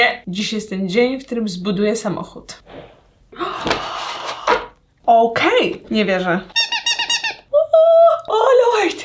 Nie, dziś jest ten dzień, w którym zbuduję samochód. Okej, nie wierzę. O, o Lord!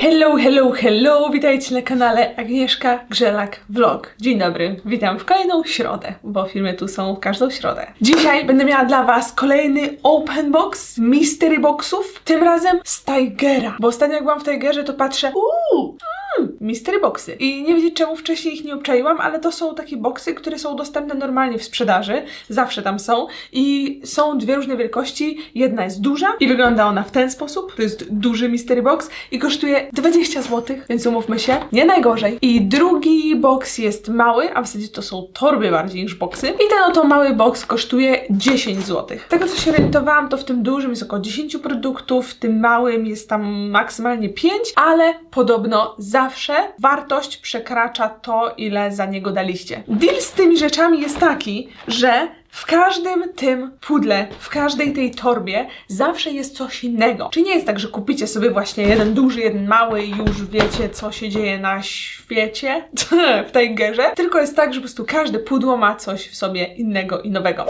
Hello, hello, hello! Witajcie na kanale Agnieszka Grzelak Vlog. Dzień dobry, witam w kolejną środę, bo filmy tu są w każdą środę. Dzisiaj będę miała dla Was kolejny open box mystery boxów, tym razem z Tigera. Bo ostatnio jak byłam w Tigerze, to patrzę, uuu, mm, mystery boxy. I nie wiedzieć czemu wcześniej ich nie obczaiłam, ale to są takie boxy, które są dostępne normalnie w sprzedaży, zawsze tam są i są dwie różne wielkości. Jedna jest duża i wygląda ona w ten sposób, to jest duży mystery box i kosztuje 20 zł, więc umówmy się, nie najgorzej. I drugi box jest mały, a w zasadzie to są torby bardziej niż boxy. I ten oto mały box kosztuje 10 zł. Tego co się orientowałam, to w tym dużym jest około 10 produktów, w tym małym jest tam maksymalnie 5, ale podobno zawsze wartość przekracza to, ile za niego daliście. Deal z tymi rzeczami jest taki, że w każdym tym pudle, w każdej tej torbie zawsze jest coś innego. Czy nie jest tak, że kupicie sobie właśnie jeden duży, jeden mały i już wiecie, co się dzieje na świecie w tej gerze? Tylko jest tak, że po prostu każde pudło ma coś w sobie innego i nowego.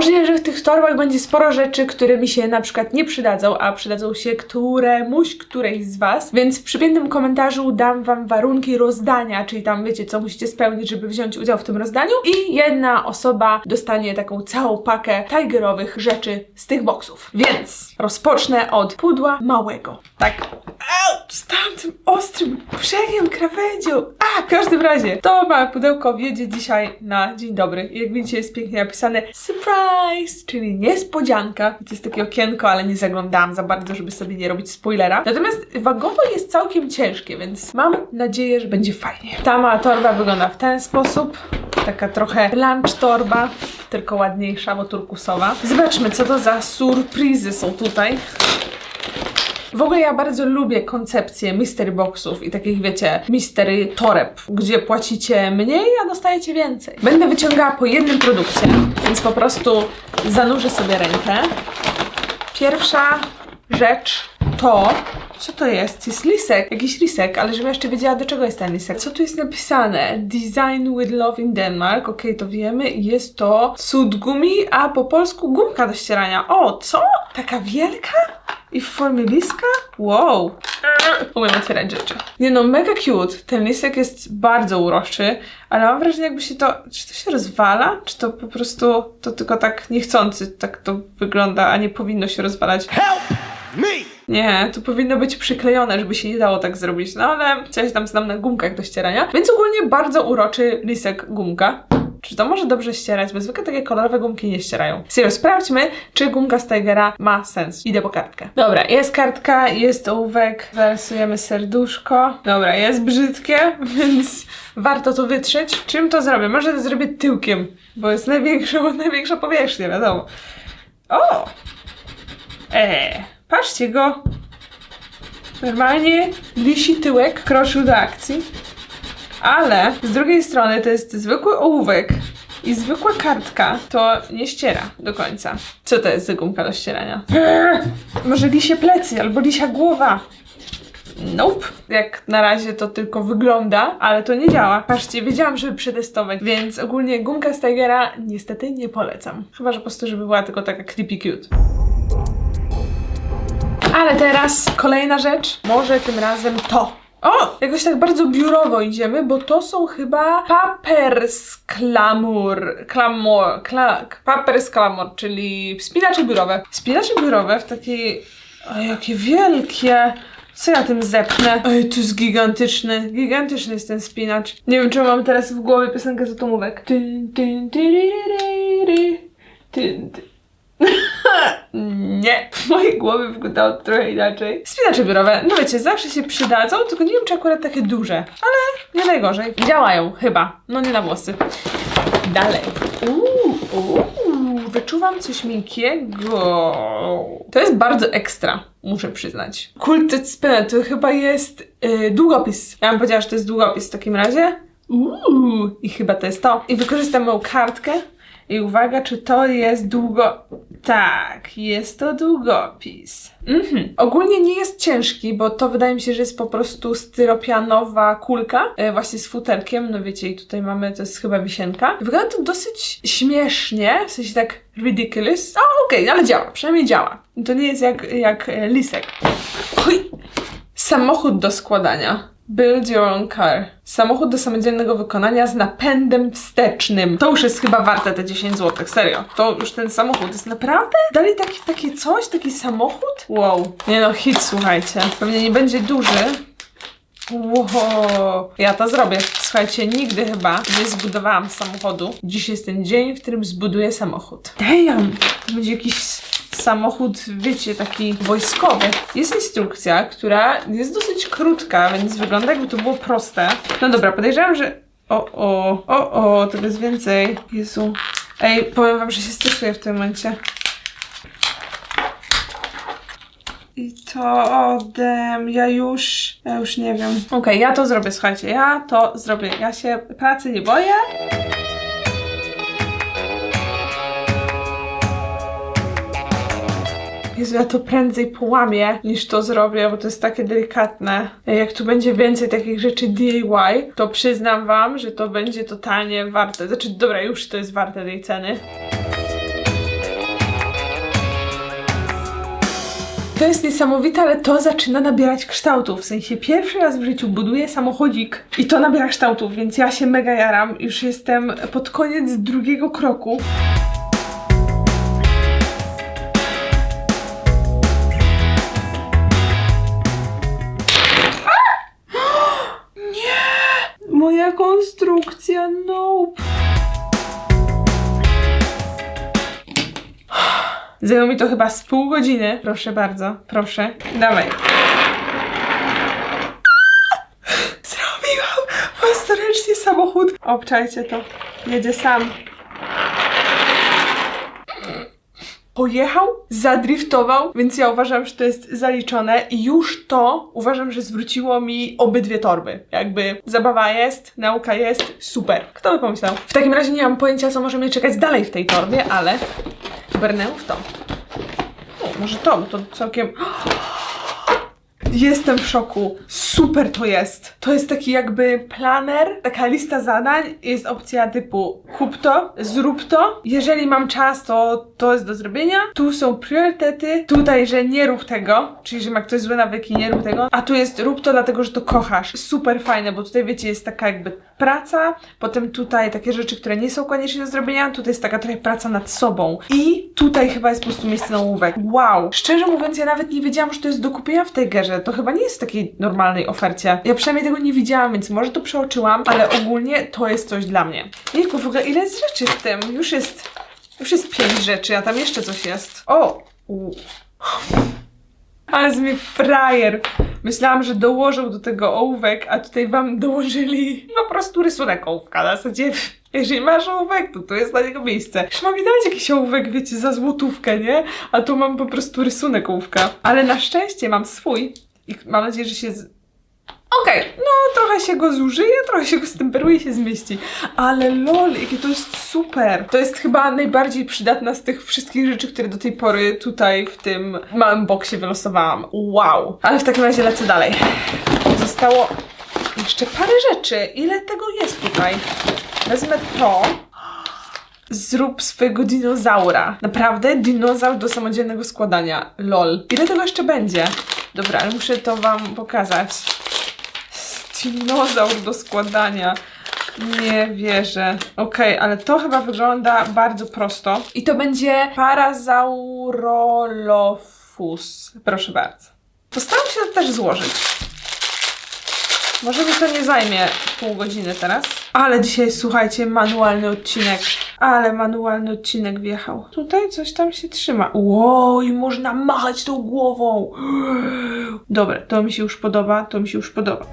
Możliwe, że w tych torbach będzie sporo rzeczy, które mi się na przykład nie przydadzą, a przydadzą się któremuś, którejś z Was. Więc w przypiętym komentarzu dam Wam warunki rozdania, czyli tam wiecie, co musicie spełnić, żeby wziąć udział w tym rozdaniu. I jedna osoba dostanie taką całą pakę tigerowych rzeczy z tych boksów. Więc rozpocznę od pudła małego. Tak. Z tamtym ostrym brzegiem krawędzią. A, w każdym razie, to małe pudełko wjedzie dzisiaj na dzień dobry. Jak widzicie, jest pięknie napisane surprise, czyli niespodzianka. To jest takie okienko, ale nie zaglądałam za bardzo, żeby sobie nie robić spoilera. Natomiast wagowo jest całkiem ciężkie, więc mam nadzieję, że będzie fajnie. Ta mała torba wygląda w ten sposób. Taka trochę lunch torba, tylko ładniejsza, bo turkusowa. Zobaczmy, co to za surprizy są tutaj. W ogóle ja bardzo lubię koncepcję mystery boxów i takich, wiecie, mystery toreb, gdzie płacicie mniej, a dostajecie więcej. Będę wyciągała po jednym produkcie, więc po prostu zanurzę sobie rękę. Pierwsza rzecz to... Co to jest? Jest lisek. Jakiś lisek, ale żebym jeszcze wiedziała, do czego jest ten lisek. Co tu jest napisane? Design with love in Denmark. Okej, to wiemy. Jest to sudgumi, a po polsku gumka do ścierania. O, co? Taka wielka? I w formie liska? Wow! Umiem otwierać rzeczy. Nie no, mega cute. Ten lisek jest bardzo uroczy, ale mam wrażenie, jakby się to. Czy to się rozwala? Czy to po prostu to tylko tak niechcący tak to wygląda, a nie powinno się rozwalać? Help me! Nie, to powinno być przyklejone, żeby się nie dało tak zrobić. No ale coś tam znam na gumkach do ścierania. Więc ogólnie bardzo uroczy lisek gumka. Czy to może dobrze ścierać? Bo zwykle takie kolorowe gumki nie ścierają. Serio, sprawdźmy, czy gumka z Tigera ma sens. Idę po kartkę. Dobra, jest kartka, jest ołówek. Zarysujemy serduszko. Dobra, jest brzydkie, więc warto to wytrzeć. Czym to zrobię? Może to zrobię tyłkiem, bo jest największa, największa powierzchnia, wiadomo. O! Eee, patrzcie go. Normalnie wisi tyłek, kroszył do akcji. Ale z drugiej strony to jest zwykły ołówek i zwykła kartka. To nie ściera do końca. Co to jest za gumka do ścierania? Może lisie plecy albo lisia głowa. Nope. Jak na razie to tylko wygląda, ale to nie działa. Patrzcie, wiedziałam, żeby przetestować, więc ogólnie gumka z Tigera niestety nie polecam. Chyba, że po prostu, żeby była tylko taka creepy cute. Ale teraz kolejna rzecz. Może tym razem to. O! Jakoś tak bardzo biurowo idziemy, bo to są chyba papers klamur. Klamor. Kla, papers klamor, czyli spinacze biurowe. Spinacze biurowe w takiej. O, jakie wielkie! Co ja tym zepnę? Ej, to jest gigantyczny. Gigantyczny jest ten spinacz. Nie wiem, czemu mam teraz w głowie piosenkę z atomówek. Nie, w mojej głowie wyglądało trochę inaczej. Spinacze biurowe, no wiecie, zawsze się przydadzą, tylko nie wiem, czy akurat takie duże, ale nie najgorzej. Działają, chyba. No nie na włosy. Dalej. Uuu, uuu, wyczuwam coś miękkiego. To jest bardzo ekstra, muszę przyznać. Spinner to chyba jest yy, długopis. Ja bym powiedziała, że to jest długopis w takim razie. Uuu, i chyba to jest to. I wykorzystam moją kartkę I uwaga, czy to jest długo... Tak, jest to długopis. Mhm. Ogólnie nie jest ciężki, bo to wydaje mi się, że jest po prostu styropianowa kulka, e, właśnie z futerkiem, no wiecie, i tutaj mamy, to jest chyba wisienka. Wygląda to dosyć śmiesznie, w sensie tak ridiculous. O, okej, ale działa, przynajmniej działa. To nie jest jak, jak e, lisek. Oj. Samochód do składania. Build your own car. Samochód do samodzielnego wykonania z napędem wstecznym. To już jest chyba warte te 10 zł, serio. To już ten samochód jest naprawdę? Dali taki, takie coś, taki samochód? Wow. Nie no, hit, słuchajcie. Pewnie nie będzie duży. Wow, ja to zrobię. Słuchajcie, nigdy chyba nie zbudowałam samochodu. Dziś jest ten dzień, w którym zbuduję samochód. Damn! To będzie jakiś samochód, wiecie, taki wojskowy. Jest instrukcja, która jest dosyć krótka, więc wygląda jakby to było proste. No dobra, podejrzewam, że... O, o, o, o, tego jest więcej. Jezu. Ej, powiem wam, że się stresuję w tym momencie. I to odem, ja już, ja już nie wiem. Okej, ja to zrobię, słuchajcie, ja to zrobię. Ja się pracy nie boję. Jezu, ja to prędzej połamię niż to zrobię, bo to jest takie delikatne. Jak tu będzie więcej takich rzeczy DIY, to przyznam wam, że to będzie totalnie warte. Znaczy, dobra, już to jest warte tej ceny. To jest niesamowite, ale to zaczyna nabierać kształtów. W sensie pierwszy raz w życiu buduję samochodzik i to nabiera kształtów, więc ja się mega jaram. Już jestem pod koniec drugiego kroku. Konstrukcja, nope. Zajęło mi to chyba z pół godziny. Proszę bardzo, proszę. Dawaj. Zrobiłam własnoręcznie samochód. Obczajcie to. Jedzie sam. Pojechał, zadriftował, więc ja uważam, że to jest zaliczone i już to uważam, że zwróciło mi obydwie torby. Jakby zabawa jest, nauka jest, super. Kto by pomyślał? W takim razie nie mam pojęcia, co może mnie czekać dalej w tej torbie, ale brnę w to. O, może to, to całkiem... Jestem w szoku. Super to jest. To jest taki jakby planer, taka lista zadań. Jest opcja typu kup to, zrób to. Jeżeli mam czas, to to jest do zrobienia. Tu są priorytety. Tutaj, że nie rób tego, czyli że ma ktoś złe nawyki, nie rób tego. A tu jest rób to dlatego, że to kochasz. Super fajne, bo tutaj wiecie, jest taka jakby praca, potem tutaj takie rzeczy, które nie są koniecznie do zrobienia, tutaj jest taka trochę praca nad sobą. I tutaj chyba jest po prostu miejsce na ołówek. Wow! Szczerze mówiąc, ja nawet nie wiedziałam, że to jest do kupienia w tej gerze. To chyba nie jest w takiej normalnej ofercie. Ja przynajmniej tego nie widziałam, więc może to przeoczyłam, ale ogólnie to jest coś dla mnie. Jejku, w ogóle ile jest rzeczy w tym? Już jest... Już jest pięć rzeczy, a tam jeszcze coś jest. O! U. Ale z mnie frajer. Myślałam, że dołożył do tego ołówek, a tutaj wam dołożyli po prostu rysunek ołówka. Na zasadzie, jeżeli masz ołówek, to to jest dla niego miejsce. Już mam dać jakiś ołówek, wiecie, za złotówkę, nie? A tu mam po prostu rysunek ołówka. Ale na szczęście mam swój i mam nadzieję, że się... Z... Okej, no trochę się go zużyje, trochę się go stemperuje i się zmieści. Ale lol, jakie to jest super. To jest chyba najbardziej przydatna z tych wszystkich rzeczy, które do tej pory tutaj w tym małym boksie wylosowałam. Wow. Ale w takim razie lecę dalej. Zostało jeszcze parę rzeczy. Ile tego jest tutaj? Wezmę to. Zrób swojego dinozaura. Naprawdę? Dinozaur do samodzielnego składania. Lol. Ile tego jeszcze będzie? Dobra, ale muszę to wam pokazać. Dinozaur do składania. Nie wierzę. Okej, ale to chyba wygląda bardzo prosto. I to będzie Parasaurolophus. Proszę bardzo. Postaram się to też złożyć. Może mi to nie zajmie pół godziny teraz. Ale dzisiaj, słuchajcie, manualny odcinek. Ale manualny odcinek wjechał. Tutaj coś tam się trzyma. Wow, i można machać tą głową. Dobra, to mi się już podoba, to mi się już podoba.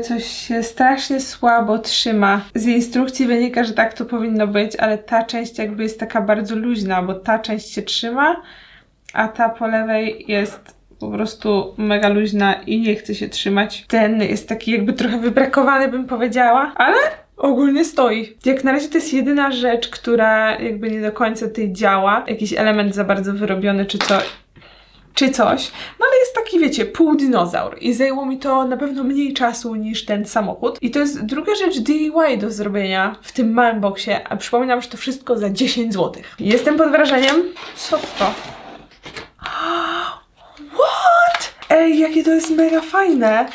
Coś się strasznie słabo trzyma. Z instrukcji wynika, że tak to powinno być, ale ta część jakby jest taka bardzo luźna, bo ta część się trzyma, a ta po lewej jest po prostu mega luźna i nie chce się trzymać. Ten jest taki jakby trochę wybrakowany, bym powiedziała, ale ogólnie stoi. Jak na razie to jest jedyna rzecz, która jakby nie do końca tutaj działa. Jakiś element za bardzo wyrobiony czy co. Czy coś. No ale jest taki, wiecie, półdinozaur i zajęło mi to na pewno mniej czasu niż ten samochód. I to jest druga rzecz DIY do zrobienia w tym małym boksie, a przypominam, że to wszystko za 10 zł. Jestem pod wrażeniem. Co to? What? Ej, jakie to jest mega fajne.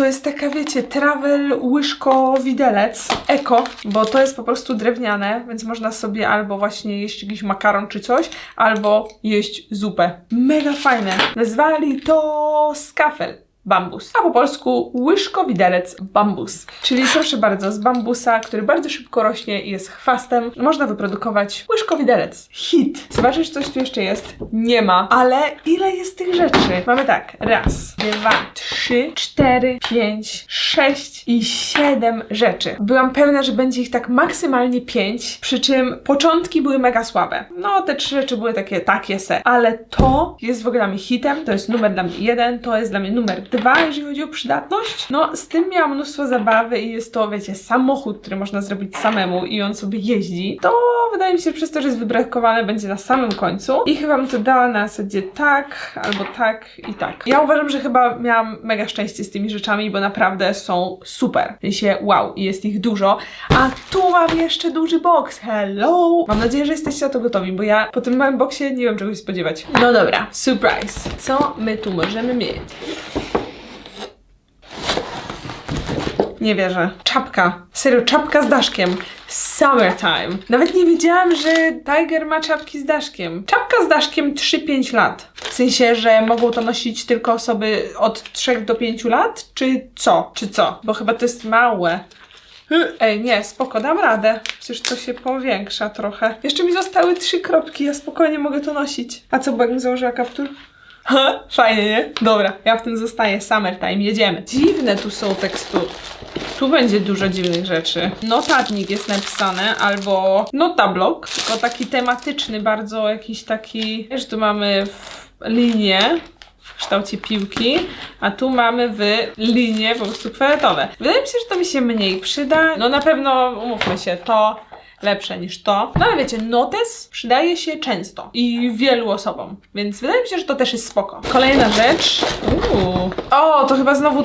To jest taka, wiecie, travel łyżko widelec eko, bo to jest po prostu drewniane, więc można sobie albo właśnie jeść jakiś makaron czy coś, albo jeść zupę. Mega fajne. Nazwali to skafel. Bambus, a po polsku łyżko widelec bambus. Czyli proszę bardzo, z bambusa, który bardzo szybko rośnie i jest chwastem, można wyprodukować łyżko widelec. Hit. Zobaczysz, coś tu jeszcze jest? Nie ma. Ale ile jest tych rzeczy? Mamy tak, raz, dwa, trzy, cztery, pięć, sześć i siedem rzeczy. Byłam pewna, że będzie ich tak maksymalnie pięć, przy czym początki były mega słabe. No, te trzy rzeczy były takie, takie se. Ale to jest w ogóle dla mnie hitem, to jest numer dla mnie jeden, to jest dla mnie numer dwa, jeżeli chodzi o przydatność. No, z tym miałam mnóstwo zabawy i jest to, wiecie, samochód, który można zrobić samemu i on sobie jeździ. To wydaje mi się, przez to, że jest wybrakowany, będzie na samym końcu. I chyba bym to dała na zasadzie tak, albo tak i tak. Ja uważam, że chyba miałam mega szczęście z tymi rzeczami, bo naprawdę są super. W sensie, wow, jest ich dużo. A tu mam jeszcze duży box. Hello! Mam nadzieję, że jesteście na to gotowi, bo ja po tym małym boksie nie wiem czego się spodziewać. No dobra, surprise. Co my tu możemy mieć? Nie wierzę. Czapka. Serio, czapka z daszkiem. Summertime. Nawet nie wiedziałam, że Tiger ma czapki z daszkiem. Czapka z daszkiem 3-5 lat. W sensie, że mogą to nosić tylko osoby od 3 do 5 lat? Czy co? Czy co? Bo chyba to jest małe. Ej, nie, spoko, dam radę. Przecież to się powiększa trochę. Jeszcze mi zostały trzy kropki, ja spokojnie mogę to nosić. A co, bo jakbym założyła kaptur? Ha, fajnie, nie? Dobra, ja w tym zostaję. Summertime, jedziemy. Dziwne tu są tekstury. Tu będzie dużo dziwnych rzeczy. Notatnik jest napisane, albo notablok, tylko taki tematyczny, bardzo jakiś taki... Wiesz, tu mamy linię w kształcie piłki, a tu mamy w linie po prostu kwadratowe. Wydaje mi się, że to mi się mniej przyda. No na pewno, umówmy się, to lepsze niż to. No ale wiecie, notes przydaje się często i wielu osobom, więc wydaje mi się, że to też jest spoko. Kolejna rzecz. Uuu. O, to chyba znowu...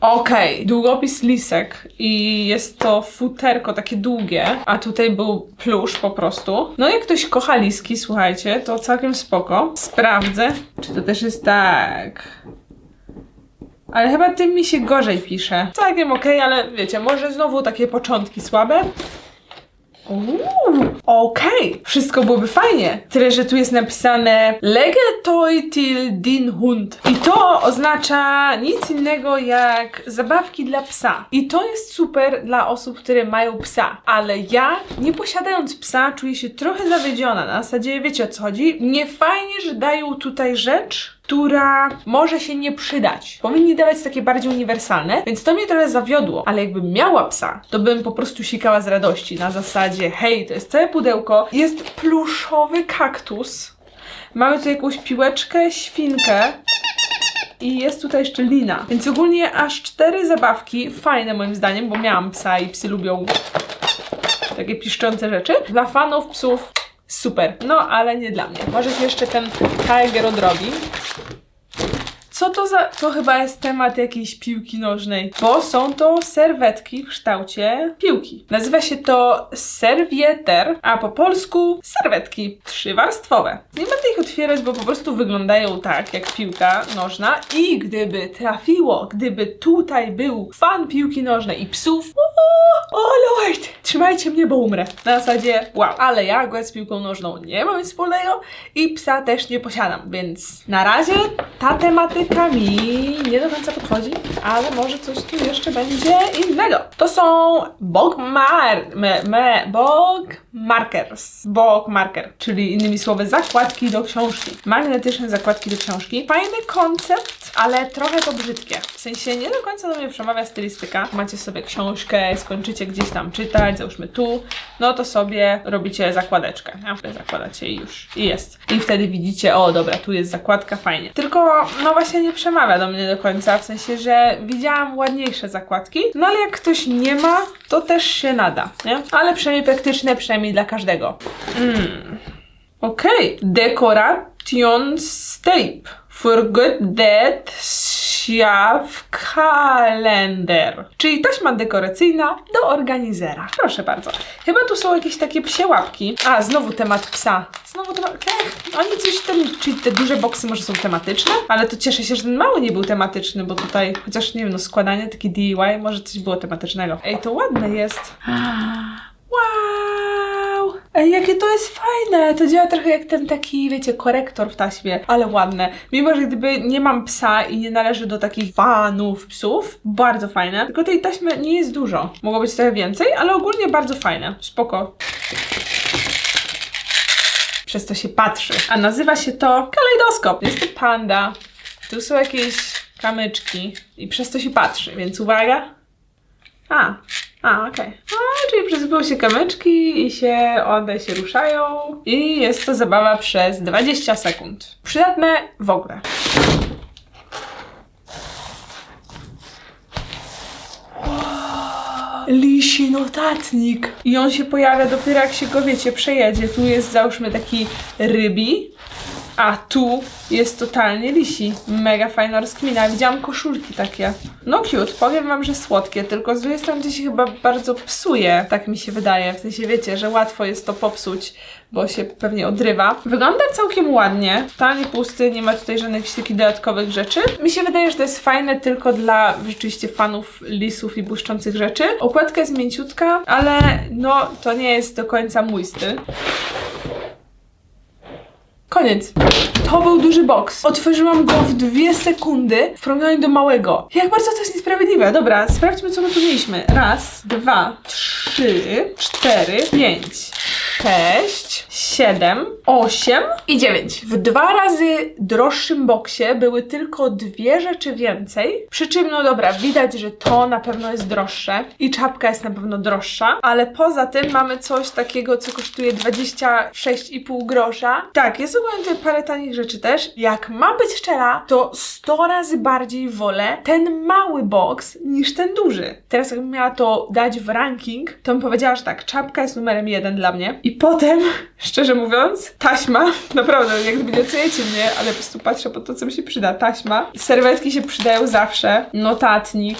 Okej, długopis lisek i jest to futerko takie długie, a tutaj był plusz po prostu. No jak ktoś kocha liski, słuchajcie, to całkiem spoko. Sprawdzę, czy to też jest tak. Ale chyba tym mi się gorzej pisze. Całkiem okej, ale wiecie, może znowu takie początki słabe. Okej, wszystko byłoby fajnie. Tyle, że tu jest napisane Lege toy till din hund. I to oznacza nic innego jak zabawki dla psa. I to jest super dla osób, które mają psa. Ale ja, nie posiadając psa, czuję się trochę zawiedziona. Na zasadzie, wiecie o co chodzi? Nie fajnie, że dają tutaj rzecz, która może się nie przydać. Powinni dawać takie bardziej uniwersalne, więc to mnie trochę zawiodło. Ale jakbym miała psa, to bym po prostu sikała z radości na zasadzie, hej, to jest całe pudełko, jest pluszowy kaktus, mamy tu jakąś piłeczkę, świnkę, i jest tutaj jeszcze lina. Więc ogólnie aż cztery zabawki, fajne moim zdaniem, bo miałam psa i psy lubią takie piszczące rzeczy. Dla fanów psów super. No, ale nie dla mnie. Może się jeszcze ten Tiger odrobi. Co to za... To chyba jest temat jakiejś piłki nożnej, bo są to serwetki w kształcie piłki. Nazywa się to serwieter, a po polsku serwetki trzywarstwowe. Nie będę ich otwierać, bo po prostu wyglądają tak, jak piłka nożna i gdyby trafiło, gdyby tutaj był fan piłki nożnej i psów, o, o lord, trzymajcie mnie, bo umrę. Na zasadzie, wow, ale ja akurat z piłką nożną nie mam nic wspólnego i psa też nie posiadam, więc na razie ta tematyka mi nie do końca podchodzi, ale może coś tu jeszcze będzie innego. To są bog mar... Me, me, bog markers. Bog marker, czyli innymi słowy zakładki do książki. Magnetyczne zakładki do książki. Fajny koncept, ale trochę to brzydkie. W sensie nie do końca do mnie przemawia stylistyka. Macie sobie książkę, skończycie gdzieś tam czytać, załóżmy tu, no to sobie robicie zakładeczkę, nie? Zakładacie i już. I jest. I wtedy widzicie, o dobra, tu jest zakładka, fajnie. Tylko, no właśnie nie przemawia do mnie do końca, w sensie, że widziałam ładniejsze zakładki, no ale jak ktoś nie ma, to też się nada, nie? Ale przynajmniej praktyczne, przynajmniej dla każdego. Mm. Okej, dekorationstape. Forget that Schaaf kalender. Czyli taśma dekoracyjna do organizera. Proszę bardzo. Chyba tu są jakieś takie psie łapki. A, znowu temat psa. Znowu temat... Ech, Oni coś ten... Czyli te duże boksy może są tematyczne? Ale to cieszę się, że ten mały nie był tematyczny, bo tutaj chociaż, nie wiem, no składanie, takie DIY, może coś było tematycznego. Ej, to ładne jest. Wow! Ej, jakie to jest fajne! To działa trochę jak ten taki, wiecie, korektor w taśmie, ale ładne. Mimo, że gdyby nie mam psa i nie należy do takich fanów psów, bardzo fajne. Tylko tej taśmy nie jest dużo. Mogło być trochę więcej, ale ogólnie bardzo fajne. Spoko. Przez to się patrzy. A nazywa się to kalejdoskop. Jest to panda. Tu są jakieś kamyczki i przez to się patrzy, więc uwaga. A, a, okej. A, czyli przesypują się kamyczki i się one się ruszają i jest to zabawa przez 20 sekund. Przydatne w ogóle. Lisi notatnik. I on się pojawia dopiero jak się go, wiecie, przejedzie. Tu jest załóżmy taki rybi, a tu jest totalnie lisi. Mega fajna rozkmina. Widziałam koszulki takie. No cute, powiem wam, że słodkie, tylko z drugiej strony się chyba bardzo psuje, tak mi się wydaje. W sensie wiecie, że łatwo jest to popsuć, bo się pewnie odrywa. Wygląda całkiem ładnie. Totalnie pusty, nie ma tutaj żadnych takich dodatkowych rzeczy. Mi się wydaje, że to jest fajne tylko dla rzeczywiście fanów lisów i błyszczących rzeczy. Okładka jest mięciutka, ale no to nie jest do końca mój styl. Koniec. To był duży boks. Otworzyłam go w dwie sekundy w porównaniu do małego. Jak bardzo to jest niesprawiedliwe. Dobra, sprawdźmy, co my tu mieliśmy. Raz, dwa, trzy, cztery, pięć, sześć, siedem, osiem i dziewięć. W dwa razy droższym boksie były tylko dwie rzeczy więcej. Przy czym, no dobra, widać, że to na pewno jest droższe i czapka jest na pewno droższa, ale poza tym mamy coś takiego, co kosztuje 26,5 grosza. Tak, jest ogólnie tutaj parę tanich rzeczy też. Jak mam być szczera, to 100 razy bardziej wolę ten mały box niż ten duży. Teraz jakbym miała to dać w ranking, to bym powiedziała, że tak, czapka jest numerem jeden dla mnie. I potem, szczerze mówiąc, taśma, naprawdę, jak gdyby nie mnie, ale po prostu patrzę po to, co mi się przyda. Taśma. Serwetki się przydają zawsze. Notatnik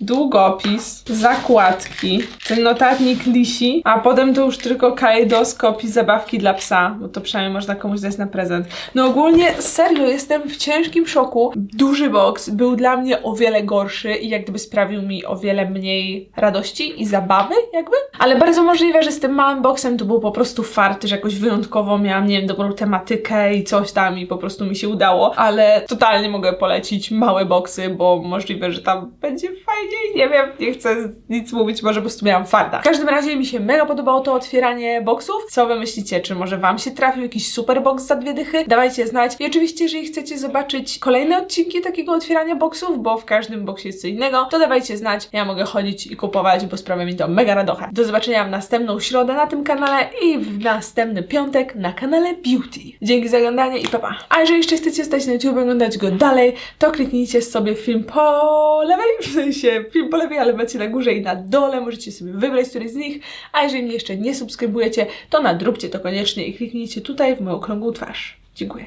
długopis, zakładki, ten notatnik lisi, a potem to już tylko kalejdoskop i zabawki dla psa, bo to przynajmniej można komuś dać na prezent. No ogólnie serio jestem w ciężkim szoku. Duży box był dla mnie o wiele gorszy i jak gdyby sprawił mi o wiele mniej radości i zabawy jakby, ale bardzo możliwe, że z tym małym boxem to był po prostu fart, że jakoś wyjątkowo miałam, nie wiem, dobrą tematykę i coś tam i po prostu mi się udało, ale totalnie mogę polecić małe boxy, bo możliwe, że tam będzie fajniej, nie wiem, nie chcę nic mówić, może po prostu miałam farta. W każdym razie mi się mega podobało to otwieranie boxów. Co wy myślicie? Czy może wam się trafił jakiś super box za dwie dychy? Dawajcie znać. I oczywiście, jeżeli chcecie zobaczyć kolejne odcinki takiego otwierania boxów, bo w każdym boxie jest co innego, to dawajcie znać. Ja mogę chodzić i kupować, bo sprawia mi to mega radochę. Do zobaczenia w następną środę na tym kanale i w następny piątek na kanale Beauty. Dzięki za oglądanie i papa. A jeżeli jeszcze chcecie stać na YouTube oglądać go dalej, to kliknijcie sobie film po lewej, w sensie film po lewej, ale macie na górze i na dole, możecie sobie wybrać któryś z nich, a jeżeli mnie jeszcze nie subskrybujecie, to nadróbcie to koniecznie i kliknijcie tutaj w moją okrągłą twarz. Dziękuję.